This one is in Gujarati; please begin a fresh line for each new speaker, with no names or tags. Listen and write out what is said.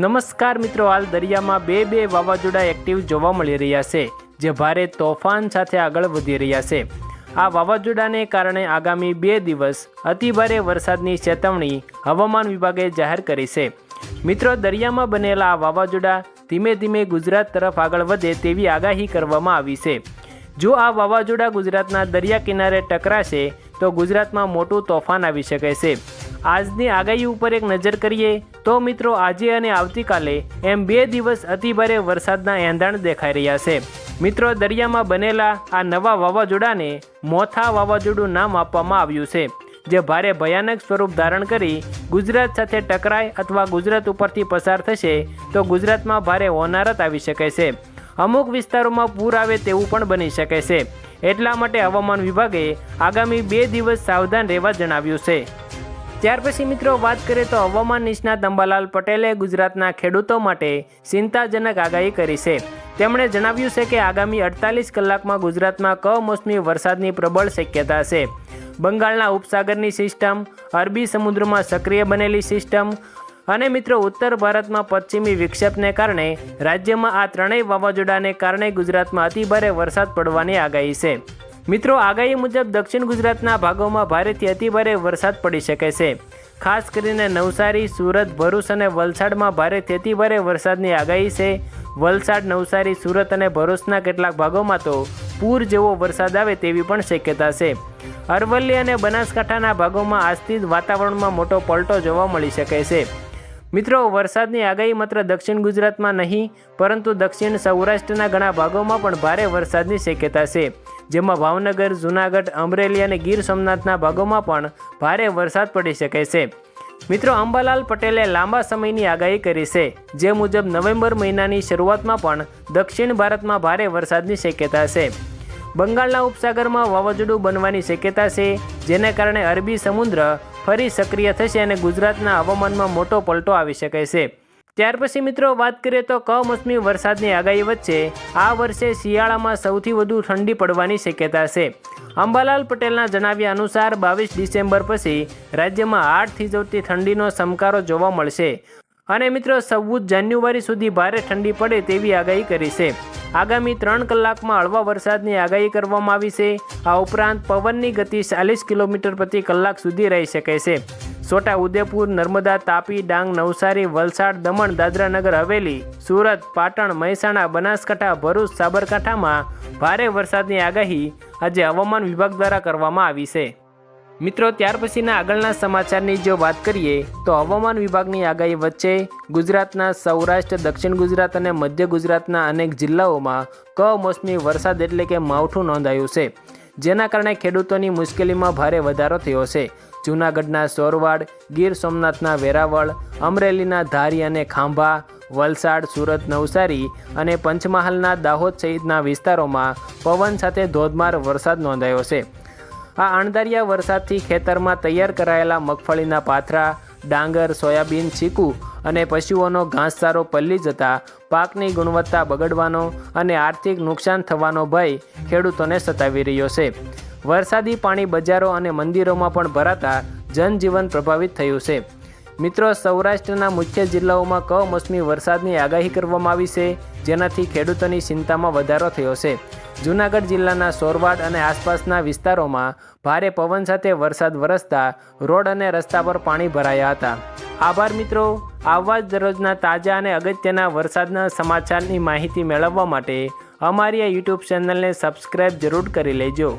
નમસ્કાર મિત્રો, હાલ દરિયામાં બે બે વાવાઝોડા એક્ટિવ જોવા મળી રહ્યા છે, જે ભારે તોફાન સાથે આગળ વધી રહ્યા છે. આ વાવાઝોડાને કારણે આગામી બે દિવસ અતિભારે વરસાદની ચેતવણી હવામાન વિભાગે જાહેર કરી છે. મિત્રો, દરિયામાં બનેલા આ વાવાઝોડા ધીમે ધીમે ગુજરાત તરફ આગળ વધે તેવી આગાહી કરવામાં આવી છે. જો આ વાવાઝોડા ગુજરાતના દરિયા કિનારે ટકરાશે, તો ગુજરાતમાં મોટું તોફાન આવી શકે છે. આજની આગાહી ઉપર એક નજર કરીએ તો મિત્રો આજે અને આવતીકાલે એમ બે દિવસ અતિભારે વરસાદના એંધાણ દેખાઈ રહ્યા છે. મિત્રો દરિયામાં બનેલા આ નવા વાવાઝોડાને મોથા વાવાઝોડું નામ આપવામાં આવ્યું છે, જે ભારે ભયાનક સ્વરૂપ ધારણ કરી ગુજરાત સાથે ટકરાય અથવા ગુજરાત ઉપરથી પસાર થશે તો ગુજરાતમાં ભારે હોનારત આવી શકે છે. અમુક વિસ્તારોમાં પૂર આવે તેવું પણ બની શકે છે. એટલા માટે હવામાન વિભાગે આગામી બે દિવસ સાવધાન રહેવા જણાવ્યું છે. ત્યાર પછી મિત્રો વાત કરીએ તો હવામાન નિષ્ણાત અંબાલાલ પટેલે ગુજરાતના ખેડૂતો માટે ચિંતાજનક આગાહી કરી છે. તેમણે જણાવ્યું છે કે આગામી અડતાલીસ કલાકમાં ગુજરાતમાં કમોસમી વરસાદની પ્રબળ શક્યતા છે. બંગાળના ઉપસાગરની સિસ્ટમ, અરબી સમુદ્રમાં સક્રિય બનેલી સિસ્ટમ અને મિત્રો ઉત્તર ભારતમાં પશ્ચિમી વિક્ષેપને કારણે રાજ્યમાં આ ત્રણેય વાવાઝોડાને કારણે ગુજરાતમાં અતિભારે વરસાદ પડવાની આગાહી છે. મિત્રો, આગાહી મુજબ દક્ષિણ ગુજરાતના ભાગોમાં ભારેથી અતિભારે વરસાદ પડી શકે છે. ખાસ કરીને નવસારી, સુરત, ભરૂચ અને વલસાડમાં ભારેથી અતિભારે વરસાદની આગાહી છે. વલસાડ, નવસારી, સુરત અને ભરૂચના કેટલાક ભાગોમાં તો પૂર જેવો વરસાદ આવે તેવી પણ શક્યતા છે. અરવલ્લી અને બનાસકાંઠાના ભાગોમાં આજથી જ વાતાવરણમાં મોટો પલટો જોવા મળી શકે છે. મિત્રો, વરસાદની આગાહી માત્ર દક્ષિણ ગુજરાતમાં નહીં, પરંતુ દક્ષિણ સૌરાષ્ટ્રના ઘણા ભાગોમાં પણ ભારે વરસાદની શક્યતા છે. જેમાં ભાવનગર, જૂનાગઢ, અમરેલી અને ગીર સોમનાથના ભાગોમાં પણ ભારે વરસાદ પડી શકે છે. મિત્રો, અંબાલાલ પટેલે લાંબા સમયની આગાહી કરી છે, જે મુજબ નવેમ્બર મહિનાની શરૂઆતમાં પણ દક્ષિણ ભારતમાં ભારે વરસાદની શક્યતા છે. બંગાળના ઉપસાગરમાં વાવાઝોડું બનવાની શક્યતા છે, જેને કારણે અરબી સમુદ્ર ફરી સક્રિય થશે અને ગુજરાતના હવામાનમાં મોટો પલટો આવી શકે છે. ત્યાર પછી મિત્રો વાત કરીએ તો કમોસમી વરસાદની આગાહી વચ્ચે આ વર્ષે શિયાળામાં સૌથી વધુ ઠંડી પડવાની શક્યતા છે. અંબાલાલ પટેલના જણાવ્યા અનુસાર બાવીસ ડિસેમ્બર પછી રાજ્યમાં આઠથી ચૌદથી ઠંડીનો સમકારો જોવા મળશે. અને મિત્રો ચૌદ જાન્યુઆરી સુધી ભારે ઠંડી પડે તેવી આગાહી કરી છે. આગામી ત્રણ કલાકમાં હળવા વરસાદની આગાહી કરવામાં આવી છે. આ ઉપરાંત પવનની ગતિ ચાલીસ કિલોમીટર પ્રતિ કલાક સુધી રહી શકે છે. છોટા ઉદેપુર, નર્મદા, તાપી, ડાંગ, નવસારી, વલસાડ, દમણ, દાદરાનગર, હવેલી, સુરત, પાટણ, મહેસાણા, બનાસકાંઠા, ભરૂચ, સાબરકાંઠામાં ભારે વરસાદની આગાહી આજે હવામાન વિભાગ દ્વારા કરવામાં આવી છે. મિત્રો, ત્યાર પછીના આગળના સમાચારની જો વાત કરીએ, તો હવામાન વિભાગની આગાહી વચ્ચે ગુજરાતના સૌરાષ્ટ્ર, દક્ષિણ ગુજરાત અને મધ્ય ગુજરાતના અનેક જિલ્લાઓમાં કમોસમી વરસાદ એટલે કે માવઠું નોંધાયું છે, જેના કારણે ખેડૂતોની મુશ્કેલીમાં ભારે વધારો થયો છે. જૂનાગઢના સોરવાડ, ગીર સોમનાથના વેરાવળ, અમરેલીના ધારી અને ખાંભા, વલસાડ, સુરત, નવસારી અને પંચમહાલના દાહોદ સહિતના વિસ્તારોમાં પવન સાથે ધોધમાર વરસાદ નોંધાયો છે. આ અણધાર્યા વરસાદથી ખેતરમાં તૈયાર કરાયેલા મગફળીના પાથરા, ડાંગર, સોયાબીન, ચીકુ અને પશુઓનો ઘાસચારો પલ્લી જતા પાકની ગુણવત્તા બગડવાનો અને આર્થિક નુકસાન થવાનો ભય ખેડૂતોને સતાવી રહ્યો છે. વરસાદી પાણી બજારો અને મંદિરોમાં પણ ભરાતા જનજીવન પ્રભાવિત થયું છે. મિત્રો, સૌરાષ્ટ્રના મુખ્ય જિલ્લાઓમાં કમોસમી વરસાદની આગાહી કરવામાં આવી છે, જેનાથી ખેડૂતોની ચિંતામાં વધારો થયો છે. જૂનાગઢ જિલ્લાના સોરવાડ અને આસપાસના વિસ્તારોમાં ભારે પવન સાથે વરસાદ વરસતા રોડ અને રસ્તા પર પાણી ભરાયા હતા. આભાર મિત્રો આવા જ દરરોજના તાજા અને અગત્યના વરસાદના સમાચારની માહિતી મેળવવા માટે અમારી આ યુટ્યુબ ચેનલને સબસ્ક્રાઈબ જરૂર કરી લેજો.